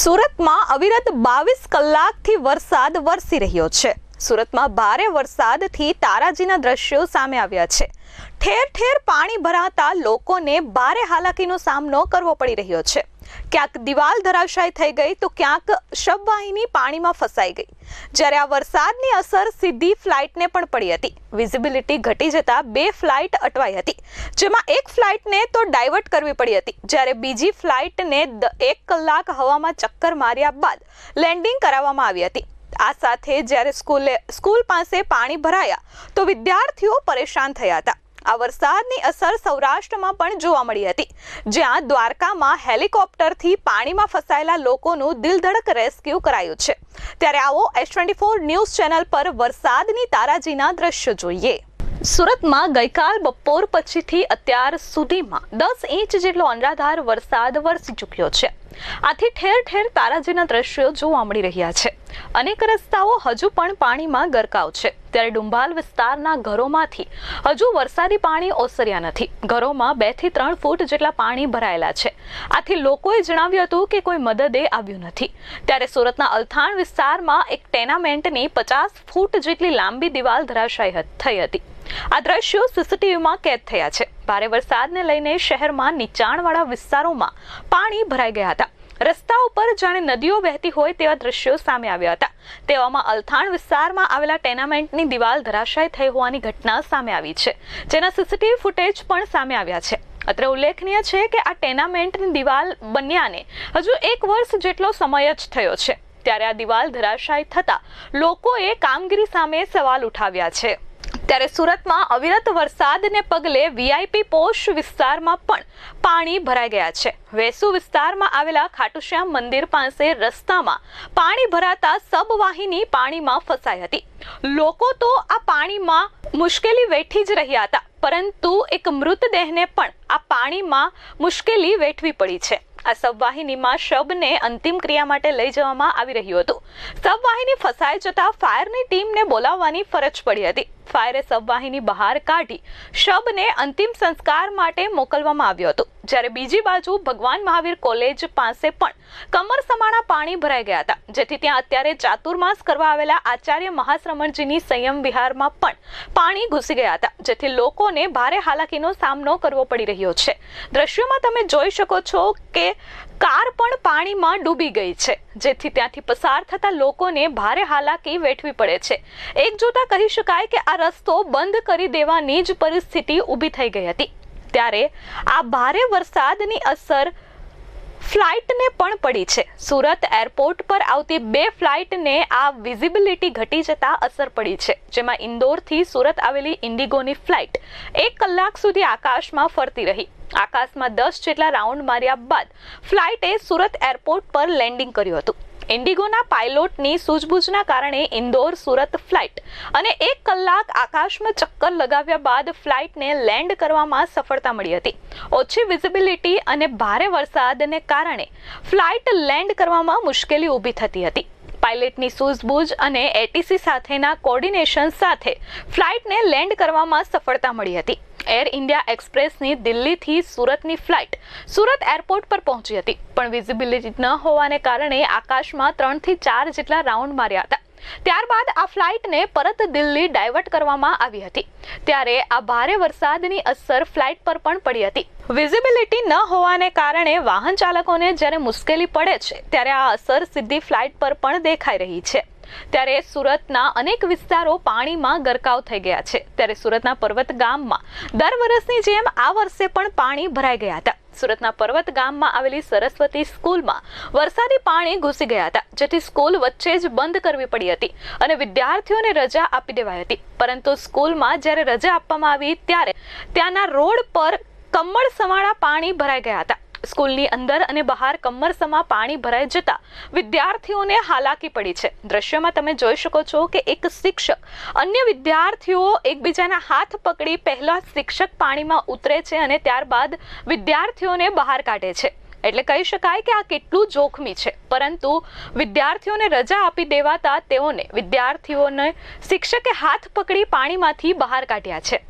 સુરતમાં અવિરત બાવીસ કલાકથી વરસાદ વરસી રહ્યો છે. સુરતમાં ભારે વરસાદથી તારાજીના દ્રશ્યો સામે આવ્યા છે. ઠેર ઠેર પાણી ભરાતા લોકોને ભારે હાલાકીનો સામનો કરવો પડી રહ્યો છે. ક્યાંક દિવાલ ધરાશાય થઈ ગઈ તો ક્યાંક શબવાહિની પાણીમાં ફસાઈ ગઈ. જ્યારે આ વરસાદની અસર સીધી ફ્લાઇટને પણ પડી હતી. વિઝિબિલિટી ઘટી જતા બે ફ્લાઇટ અટવાઈ હતી. જેમાં એક ફ્લાઇટને તો ડાયવર્ટ કરવી પડી હતી. જ્યારે બીજી ફ્લાઇટને એક કલાક હવામાં ચક્કર માર્યા બાદ લેન્ડિંગ કરાવવામાં આવી હતી. આ સાથે જ્યારે સ્કૂલે, સ્કૂલ પાસે પાણી ભરાયા તો વિદ્યાર્થીઓ પરેશાન થયા હતા. આ વરસાદની અસર સૌરાષ્ટ્રમાં પણ જોવા મળી હતી. જ્યાં દ્વારકામાં હેલિકોપ્ટરથી પાણીમાં ફસાયેલા લોકોનું દિલધડક રેસ્ક્યુ કરાયું છે. ત્યારે આવો S twenty four news channel પર વરસાદની તારાજીના દ્રશ્યો જોઈએ. સુરતમાં ગઈકાલ બપોર પછીથી અત્યાર સુધીમાં દસ ઇંચ જેટલો અનરાધાર વરસાદ વરસી ચૂક્યો છે. આથી ઠેર ઠેર તારાજીના દ્રશ્યો જોવા મળી રહ્યા છે. અનેક રસ્તાઓ હજુ પણ પાણીમાં ગરકાવ છે. ત્યારે ડુંભાલ વિસ્તારના ઘરોમાંથી હજુ વરસાદી પાણી ઓસર્યા નથી. ઘરોમાં બેથી ત્રણ ફૂટ જેટલા પાણી ભરાયેલા છે. આથી લોકોએ જણાવ્યું હતું કે કોઈ મદદે આવ્યું નથી. ત્યારે સુરતના અલથાણ વિસ્તારમાં એક ટેનામેન્ટની પચાસ ફૂટ જેટલી લાંબી દિવાલ ધરાશાયી થઈ હતી. આ દ્રશ્યો સીસીટીવીમાં કેદ થયા છે. ભારે વરસાદને લઈને શહેરમાં નીચાણવાળા વિસ્તારોમાં પાણી ભરાઈ ગયા હતા. રસ્તા ઉપર જાણે નદીઓ વહેતી હોય તેવા દ્રશ્યો સામે આવ્યા હતા. તેવામાં અલથાણ વિસ્તારમાં આવેલા ટેનામેન્ટની દિવાલ ધરાશાય થઈ હોવાની ઘટના સામે આવી છે. જેના સીસીટીવી ફૂટેજ પણ સામે આવ્યા છે. અત્રે ઉલ્લેખનીય છે કે આ ટેનામેન્ટની દિવાલ બન્યાને હજુ એક વર્ષ જેટલો સમય જ થયો છે. ત્યારે આ દિવાલ ધરાશાય થતા લોકોએ કામગીરી સામે સવાલ ઉઠાવ્યા છે. ત્યારે સુરતમાં અવિરત વરસાદને પગલે વીઆઈપી પોષ વિસ્તારમાં પણ પાણી ભરાઈ ગયા છે. વેસુ વિસ્તારમાં આવેલા ખાટુશ્યામ મંદિર પાસે રસ્તામાં પાણી ભરાતા સબવાહિની પાણીમાં ફસાઈ હતી. લોકો તો આ પાણીમાં મુશ્કેલી વેઠી જ રહ્યા હતા, પરંતુ એક મૃતદેહને પણ આ પાણીમાં મુશ્કેલી વેઠવી પડી છે. આ સબવાહિનીમાં શબને અંતિમ ક્રિયા માટે લઈ જવામાં આવી રહ્યું હતું. સબવાહિની ફસાઈ જતા ફાયરની ટીમને બોલાવવાની ફરજ પડી હતી. ફાયરે સબવાહિની બહાર કાઢી શબને અંતિમ સંસ્કાર માટે મોકલવામાં આવ્યો હતો. જ્યારે બીજી બાજુ ભગવાન મહાવીર કોલેજ પાસે પણ કમર સમાણા પાણી ભરાઈ ગયા હતા. જેથી ત્યાં અત્યારે ચાતુર્માસ કરવા આવેલા આચાર્ય મહાશ્રમણજીની સંયમ વિહારમાં પણ પાણી ઘૂસી ગયા હતા. જેથી લોકોને ભારે હાલાકીનો સામનો કરવો પડી રહ્યો છે. દ્રશ્યોમાં તમે જોઈ શકો છો કે કાર પણ પાણીમાં ડૂબી ગઈ છે. જેથી ત્યાંથી પસાર થતા લોકોને ભારે હાલાકી વેઠવી પડે છે. એક જોતા કહી શકાય કે આ રસ્તો બંધ કરી દેવાની જ પરિસ્થિતિ ઊભી થઈ ગઈ હતી. ત્યારે આ ભારે વરસાદની અસર ફ્લાઇટને પણ પડી છે. સુરત એરપોર્ટ પર આવતી બે ફ્લાઇટને આ વિઝિબિલિટી ઘટી જતા અસર પડી છે. જેમાં ઇન્દોરથી સુરત આવેલી ઇન્ડિગોની ફ્લાઇટ એક કલાક સુધી આકાશમાં ફરતી રહી. આકાશમાં દસ જેટલા રાઉન્ડ માર્યા બાદ ફ્લાઇટે સુરત એરપોર્ટ પર લેન્ડિંગ કર્યું હતું. ઇન્ડિગોના પાયલોટની સૂઝબૂઝના કારણે ઇન્દોર સુરત ફ્લાઇટ અને એક કલાક આકાશમાં ચક્કર લગાવ્યા બાદ ફ્લાઇટને લેન્ડ કરવામાં સફળતા મળી હતી. ઓછી વિઝિબિલિટી અને ભારે વરસાદને કારણે ફ્લાઇટ લેન્ડ કરવામાં મુશ્કેલી ઊભી થતી હતી. પાયલટની સૂઝબૂઝ અને એટીસી સાથેના કોર્ડિનેશન સાથે ફ્લાઇટને લેન્ડ કરવામાં સફળતા મળી હતી. એર ઇન્ડિયા એક્સપ્રેસની દિલ્હીથી સુરતની ફ્લાઇટ સુરત એરપોર્ટ પર પહોંચી હતી. પણ વિઝિબિલિટી ન હોવાને કારણે આકાશમાં ત્રણથી ચાર જેટલા રાઉન્ડ માર્યા હતા. ત્યારબાદ આ ફ્લાઇટને પરત દિલ્હી ડાયવર્ટ કરવામાં આવી હતી. ત્યારે આ ભારે વરસાદની અસર ફ્લાઇટ પર પણ પડી હતી. વિઝિબિલિટી ન હોવાને કારણે વાહન ચાલકોને જ્યારે મુશ્કેલી પડે છે, ત્યારે આ અસર સીધી ફ્લાઇટ પર પણ દેખાઈ રહી છે. ત્યારે સુરતના અનેક વિસ્તારો પાણીમાં ગરકાવ થઈ ગયા છે. ત્યારે સુરતના પર્વત ગામમાં દર વર્ષની જેમ આ વર્ષે પણ પાણી ભરાઈ ગયા હતા. સુરતના પર્વત ગામમાં આવેલી સરસ્વતી સ્કૂલમાં વરસાદી પાણી ઘૂસી ગયા હતા. જેથી સ્કૂલ વચ્ચે જ બંધ કરવી પડી હતી અને વિદ્યાર્થીઓને રજા આપી દેવાઈ હતી. પરંતુ સ્કૂલમાં જ્યારે રજા આપવામાં આવી ત્યારે ત્યાંના રોડ પર કમળ સમાળા પાણી ભરાઈ ગયા હતા. સ્કૂલની અંદર અને બહાર કમરસમાં પાણી ભરાઈ જતા વિદ્યાર્થીઓને હાલાકી પડી છે. દ્રશ્યમાં તમે જોઈ શકો છો કે એક શિક્ષક અન્ય વિદ્યાર્થીઓ એકબીજાના હાથ પકડી પહેલા શિક્ષક પાણીમાં ઉતરે છે અને ત્યારબાદ વિદ્યાર્થીઓને બહાર કાઢે છે. એટલે કહી શકાય કે આ કેટલું જોખમી છે. પરંતુ વિદ્યાર્થીઓને રજા આપી દેવાતા તેઓને વિદ્યાર્થીઓને શિક્ષકે હાથ પકડી પાણીમાંથી બહાર કાઢ્યા છે.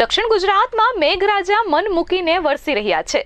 દક્ષિણ ગુજરાતમાં મેઘરાજા મન મૂકીને વરસી રહ્યા છે,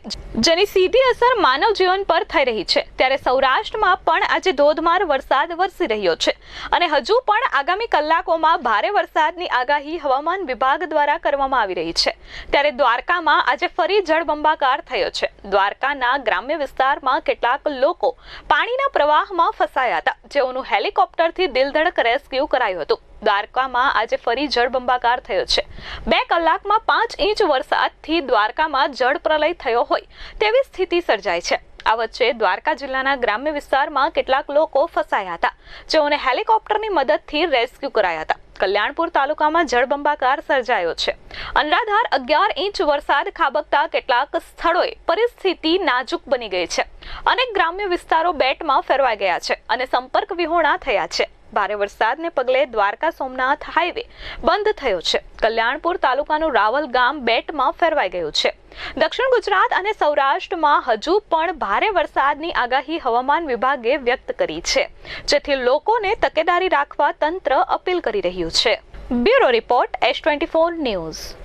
જેની સીધી અસર માનવ જીવન પર થઈ રહી છે. ત્યારે સૌરાષ્ટ્રમાં પણ આજે ધોધમાર વરસાદ વરસી રહ્યો છે અને હજુ પણ આગામી કલાકોમાં ભારે વરસાદની આગાહી હવામાન વિભાગ દ્વારા કરવામાં આવી રહી છે. ત્યારે દ્વારકામાં આજે ફરી જળબંબાકાર થયો છે. દ્વારકાના ગ્રામ્ય વિસ્તારમાં કેટલાક લોકો પાણીના પ્રવાહમાં ફસાયા હતા, જેઓનું હેલિકોપ્ટરથી દિલધડક રેસ્ક્યુ કરાયું હતું. દ્વારકામાં આજે ફરી જળબંબાકાર થયો છે. બે કલાકમાં પાંચ ઇંચ વરસાદથી દ્વારકામાં જળ પ્રલય થયો હોય તેવી સ્થિતિ સર્જાઈ છે. આ વચ્ચે દ્વારકા જિલ્લાના ગ્રામ્ય વિસ્તારમાં કેટલાક લોકો ફસાયા હતા. જેઓને હેલિકોપ્ટરની મદદથી રેસ્ક્યુ કરાયા હતા. કલ્યાણપુર તાલુકામાં જળબંબાકાર સર્જાયો છે. અનરાધાર અગિયાર ઇંચ વરસાદ ખાબકતા કેટલાક સ્થળોએ પરિસ્થિતિ નાજુક બની ગઈ છે. અનેક ગ્રામ્ય વિસ્તારો બેટમાં ફેરવાઈ ગયા છે અને સંપર્ક વિહોણા થયા છે. ભારે વરસાદને પગલે દ્વારકા સોમનાથ હાઈવે બંધ થયો છે. કલ્યાણપુર તાલુકાનું રાવલ ગામ બેટમાં ફેરવાઈ ગયું છે. દક્ષિણ ગુજરાત અને સૌરાષ્ટ્રમાં હજુ પણ ભારે વરસાદની આગાહી હવામાન વિભાગે વ્યક્ત કરી છે. જેથી લોકોને તકેદારી રાખવા તંત્ર અપીલ કરી રહ્યું છે. Bureau report S twenty four news.